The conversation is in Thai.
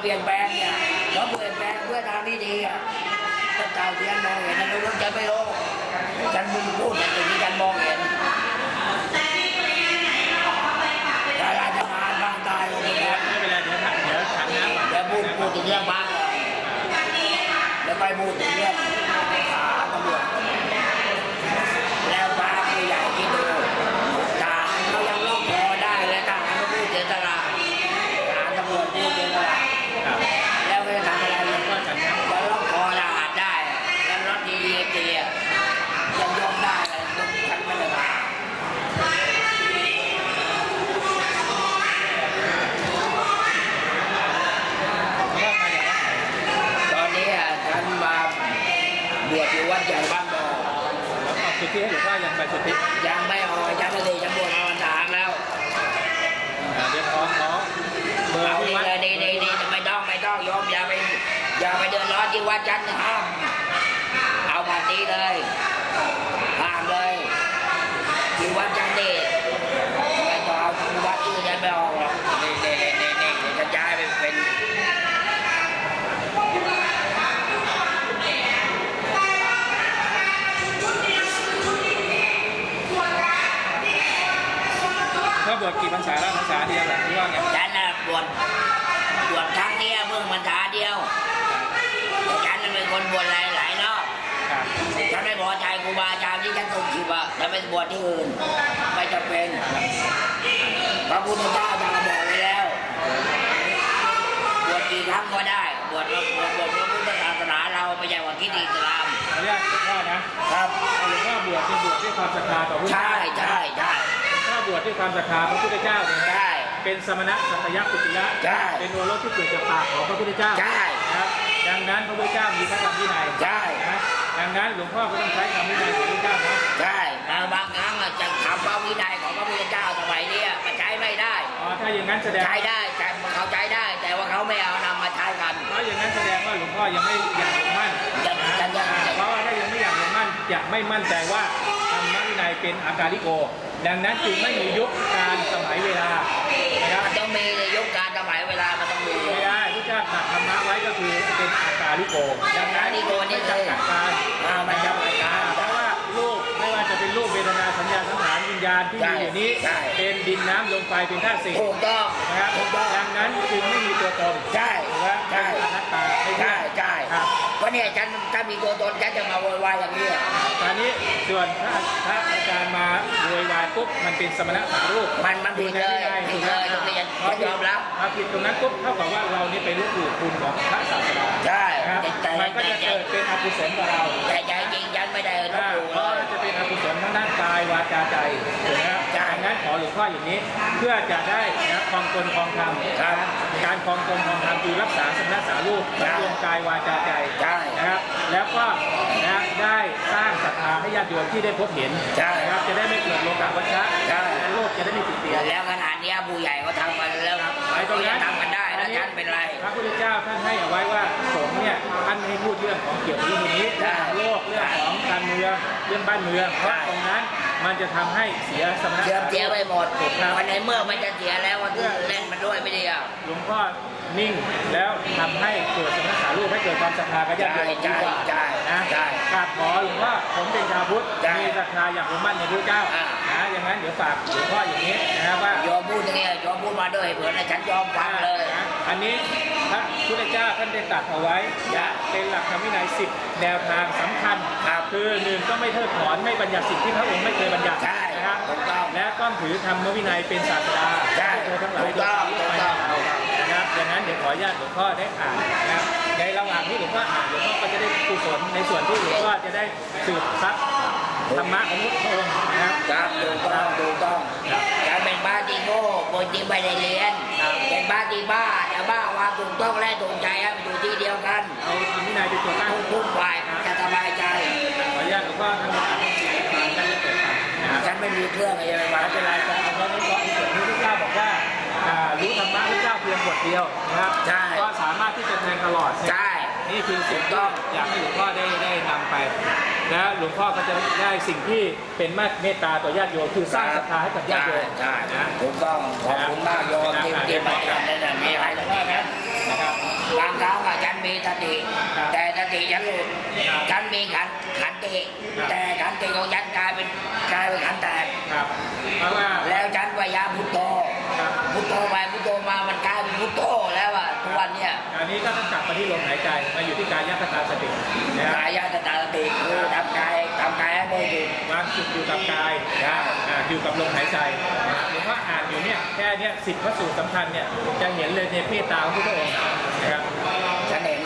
เปลี่ยนแปลงเนี่ยเราเปลี่ยนแปลงเพื่อทางที่ดีอะถ้าตาเทียนมองเห็นนะรู้ว่าจะไม่รู้ฉันมึงพูดในสิ่งที่ฉันมองเห็นดาราจะมาบางตายโอ้โหไม่เป็นไรเดี๋ยวถังเดี๋ยวถังน้ำก่อนแล้วพูดพูดถึงเรื่องบ้านก่อนแล้วไปพูดถึงเรื่อง แล้วรถดีเอตียังยกได้เลยฉันไม่ได้มาตอนนี้อะฉันมาบวชอยู่วัดใหญ่บ้านบ่อแล้วก็สุทธิห้หลวงพ่อยังไปสุทธิยังไม่ออกฉันไม่ได้ฉันบวชมาวันทหารแล้วอ่าเดี๋ยวขอขอเบอร์เอาที่ดีวัดเลยดีดีดีไม่ต้องไม่ต้องโยมอย่าไปอย่าไปเดือดร้อนที่วัดฉันห้าม เอาแบบนี้เลยห้ามเลยที่วัดฉันนี่ไม่ต้องเอาวัดอื่นฉันไม่ออกหรอกนี่นี่นี่นี่นี่จะย้ายไปเป็นก็บวชกี่พรรษาแล้วพรรษาเดียวเหรอหรือว่าไงฉันน่ะบวชบวชครั้งเนี้ยเพิ่งพรรษาเดียวแต่ฉันน่ะเป็นคนบวชหลายหลายรอบครับ ฉันไม่พอใจครูบา อาจารย์ที่ฉันถูกขีบอะจะไปบวชที่อื่นไม่จำเป็น พระพุทธเจ้าท่านก็บอกไว้แล้วบวชกี่ครั้งก็ได้บวชบวชบวชพระพุทธศาสนาเราไม่ใช่ว่าคิดอิสลามขออนุญาตหลวงพ่อนะครับเอาหลวงพ่อบวชเป็นบวชด้วยความศรัทธาต่อพระพุทธใช่เจ้าใช่ใช่ถ้าบวชด้วยความศรัทธาพระพุทธเจ้าเนี่ยใช่ เป็นสมณะสัตยปุติยะใช่ เป็นโอรสที่เกิดจากปากของพระพุทธเจ้าใช่ นะครับดังนั้นพระพุทธเจ้ามีพระธรรมวินัยใช่ นะ ดังนั้นหลวงพ่อก็ต้องใช้คำวินัยของพระพุทธเจ้านะใช่แต่บางครั้งอะจะทำพระวินัยของพระพุทธเจ้าสมัยเนี้ยมันใช้ไม่ได้ อ๋อถ้าอย่างนั้นแสดงใช้ได้ใช้เขาใช้ได้ แต่ว่าเขาไม่เอานำมาใช้กันเพราะอย่างนั้นแสดงว่าหลวงพ่อยังไม่อยากลงมั่นยังยังยังยัง เพราะว่าถ้ายังไม่อยากลงมั่นจะไม่มั่นใจว่าธรรมวินัยเป็นอาการิโก ดังนั้นจึงไม่มียุคการสมัยเวลานะครับมันต้องมีในยุคการสมัยเวลามันต้องมีไม่ได้พระเจ้าตรัสธรรมะไว้ก็คือเป็นอาการิโก ดังนั้นอาการิโกนี่ไม่จำกัดการารวิญญาณที่มีอยู่นี้ใช่ เป็นดินน้ำลมไฟเป็นธาตุสี่ถูกต้องนะครับถูกต้อง ดังนั้นจึงไม่มีตัวตนใช่หรือว่าใช่เป็นอนัตตาไม่ใช่ใช่ใช่ครับเพราะเนี่ยฉันถ้ามีตัวตนฉันจะมาโวยวายอย่างนี้อะตอนนี้ส่วนถ้าถ้าอาจารย์มาโวยวายปุ๊บมันเป็นสมณะสารูปมันมันผิดเลยผิดเลยตรงนี้ฉันฉันยอมรับ พอผิดตรงนั้นปุ๊บเท่ากับว่าเรานี่ไปรู้ถูกคุณของพระศาสดาใช่นะครับแต่ มันก็จะเกิดเป็นอกุศลกับเรา แต่ใจจริงฉันไม่ได้ลบอ่าหลู่เพเลราะย จะเป็นอกุศลทั้งด้านกายวาจาใจ อหลวงพ่ออย่างนี้ เพื่อจะได้นะครองตนครองธรรมครับนะการครองตนครองธรรมคือรักษาสมณสารูปใช่รวมกายวาจาใจใช่นะครับ แล้วก็นะได้สร้างศรัทธาให้ญาติโยมที่ได้พบเห็นใช่นะครับจะได้ไม่เกิดโลกาวัชชะใช่และโลกจะได้ไม่ติดเตียนแล้วขนาดเนี้ยผู้ใหญ่เขาทำกันแล้วไอ้ตรเขางยันั้งนทำกันได้แล้วฉันเป็นไรพระพุทธเจ้าท่านให้เอาไว้ว่าสงฆ์เนี่ยท่านให้พูดเรื่องของเกี่ยวกับเรื่องนี้ใช่เรื่องโลกเรื่องของการ เมืองเรื่องบ้านเมืองเพราะใช่ตรงนั้นมันจะทำให้เสียสมณะเสื่อมเสียไปหมดถูกครับวันในเมื่อมันจะเสียแล้ววันที่เล่นมันด้วยไม่ดีอะหลวงพ่อนิ่งแล้วทำให้เกิดสมณสารูปให้เกิดความศรัทธากับญาติโยมใช่ดีกว่าใช่นะใช่กราบขอหลวงพ่อผมเป็นชาวพุทธใช่มีศรัทธาอยากรู้มั่นในพระเจ้าอ่านะอย่างนั้นเดี๋ยวฝากหลวงพ่ออย่างนี้นะครับว่าโยมพูดอย่างเงี้ยโยมพูดมาด้วยเหมือนนะฉันยอมฟังเลยนะ อันนี้พระพุทธเจ้าท่านได้ตรัดเอาไว้จ้ะเป็นหลักธรรมวินัยสิบแนวทางสำคัญครับคือหนึ่งก็ไม่เพิกถอนไม่บัญญัติสิ่งที่พระองค์ไม่เคยบัญญัติใช่นะครับถูกต้องและต้องถือธรรมวินัยเป็นศาสดาใช่ห้เธอทั้งหลายถูกต้องโดยถูกต้องเรานะครับอย่างนั้นเดี๋ยวขออนุญาตหลวงพ่อได้อ่านนะครับในระหว่างที่หลวงพ่ออ่านหลวงพ่อก็จะได้กุศลในส่วนที่หลวงพ่อจะได้สืบซับธรรมะของพระองค์นะครับครับถูกต้องถูกต้องฉันเป็นบ้าที่โง่คนที่ไม่ได้เรียนเป็นบ้าที่ บ้าแต่บ้าว่าถูกต้องและถูกใจอะมันอยู่ที่เดียวกันเอาธรรมวินัยเป็นตัวตั้งทุกทุกฝ่ายจะสบายใจขออนุญาตหลวงพ่อท่านอ่านฟังท่านจะเปิดฟังนะครับฉันไม่มีเครื่องอะไรเลยไม่วะเป็นไรแต่เอาเพราะในส่วนที่พระเจ้าบอกว่าอ่ารู้ธรรมะพระเจ้าเพียงบทเดียวนะครับใช่ ก็สามารถที่จะแทงตลอด ใช่ นี่คือสิ่งที่อยากให้หลวงพ่อได้ได้ นำไปแล้วหลวงพ่อก็จะได้สิ่งที่เป็นเมตตาต่อญาติโยมคือสร้างศรัทธาให้กับญาติใช่โยมใช่นะ ถูกต้องขอบคุณมากโยมที่ที่มาจัดในเรื่องนี้ให้เรานะครับบางครั้งอะฉันมีสติครับแต่สติฉันหลุดครับฉันมีขันขันติครับ แต่ขันติของฉันกลายเป็นกลายเป็นขันแตกครับเพราะว่าแล้วฉันพยายามพุทโธครับพุทโธไปพุทโธมามันกลายเป็นพุทโธแล้วอะทุกวันเนี่ยอันนี้ก็ต้องกลับมาที่ลมหายใจมาอยู่ที่กายคตาสตินะครับกายาตตาสติคือ จุดอยู่กับกายนะอ่าอยู่กับลมหายใจนะครับหลวงพ่ออ่านอยู่เนี่ยแค่เนี้ยสิบพระสูตรสำคัญเนี่ยจะเห็นเลยในเมตตาของพระพุทธองค์นะครับ ชัดเห็น